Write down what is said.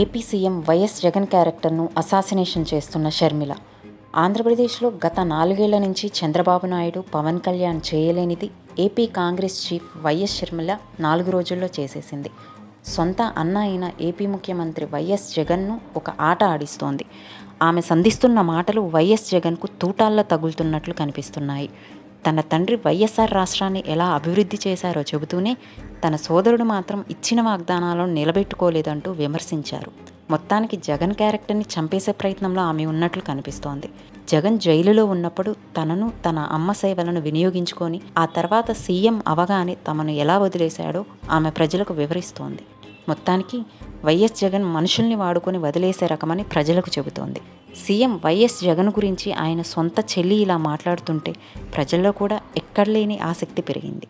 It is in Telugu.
ఏపీ సీఎం వైఎస్ జగన్ క్యారెక్టర్ను అసాసినేషన్ చేస్తున్న షర్మిల. ఆంధ్రప్రదేశ్లో గత నాలుగేళ్ళ నుంచి Chandrababu Naidu Pawan Kalyan చేయలేనిది AP Congress chief YS Sharmila నాలుగు రోజుల్లో చేసేసింది. సొంత అన్న అయిన ఏపీ ముఖ్యమంత్రి వైఎస్ జగన్ను ఒక ఆట ఆడిస్తోంది. ఆమె సంధిస్తున్న మాటలు వైఎస్ జగన్కు తూటాల్లో తగులుతున్నట్లు కనిపిస్తున్నాయి. తన తండ్రి వైఎస్ఆర్ రాష్ట్రాన్ని ఎలా అభివృద్ధి చేశారో చెబుతూనే తన సోదరుడు మాత్రం ఇచ్చిన వాగ్దానాలను నిలబెట్టుకోలేదంటూ విమర్శించారు. మొత్తానికి జగన్ క్యారెక్టర్ని చంపేసే ప్రయత్నంలో ఆమె ఉన్నట్లు కనిపిస్తోంది. జగన్ జైలులో ఉన్నప్పుడు తనను తన అమ్మ సేవలను వినియోగించుకొని ఆ తర్వాత సీఎం అవగానే తమను ఎలా వదిలేశాడో ఆమె ప్రజలకు వివరిస్తోంది. మొత్తానికి వైఎస్ జగన్ మనుషుల్ని వాడుకొని వదిలేసే రకమని ప్రజలకు చెబుతోంది. సీఎం వైఎస్ జగన్ గురించి ఆయన సొంత చెల్లి ఇలా మాట్లాడుతుంటే ప్రజల్లో కూడా ఎక్కడలేని ఆసక్తి పెరిగింది.